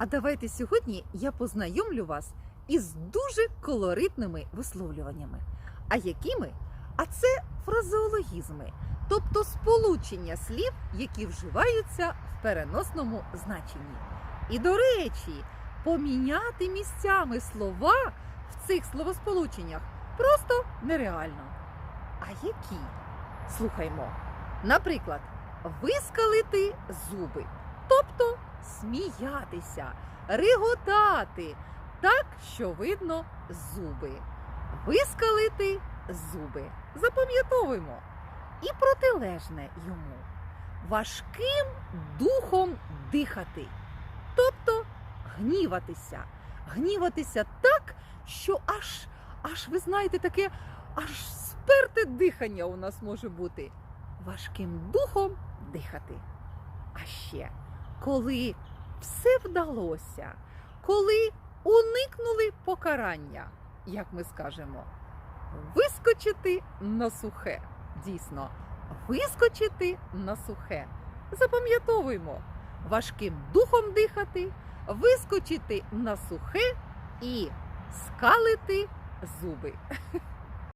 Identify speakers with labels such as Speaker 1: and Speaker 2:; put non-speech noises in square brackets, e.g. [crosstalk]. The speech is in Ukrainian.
Speaker 1: А давайте сьогодні я познайомлю вас із дуже колоритними висловлюваннями. А якими? А це фразеологізми, тобто сполучення слів, які вживаються в переносному значенні. І до речі, поміняти місцями слова в цих словосполученнях просто нереально. А які? Слухаймо. Наприклад, вискалити зуби, тобто сміятися, реготати, так, що видно зуби. Вискалити зуби. Запам'ятовуємо. І протилежне йому. Важким духом дихати, тобто гніватися. Гніватися так, що аж, аж ви знаєте, таке аж сперте дихання у нас може бути. Важким духом дихати. А ще, коли все вдалося, коли уникнули покарання, як ми скажемо, вискочити на сухе. Дійсно, вискочити на сухе. Запам'ятовуємо, важким духом дихати, вискочити на сухе і скалити зуби. [laughs]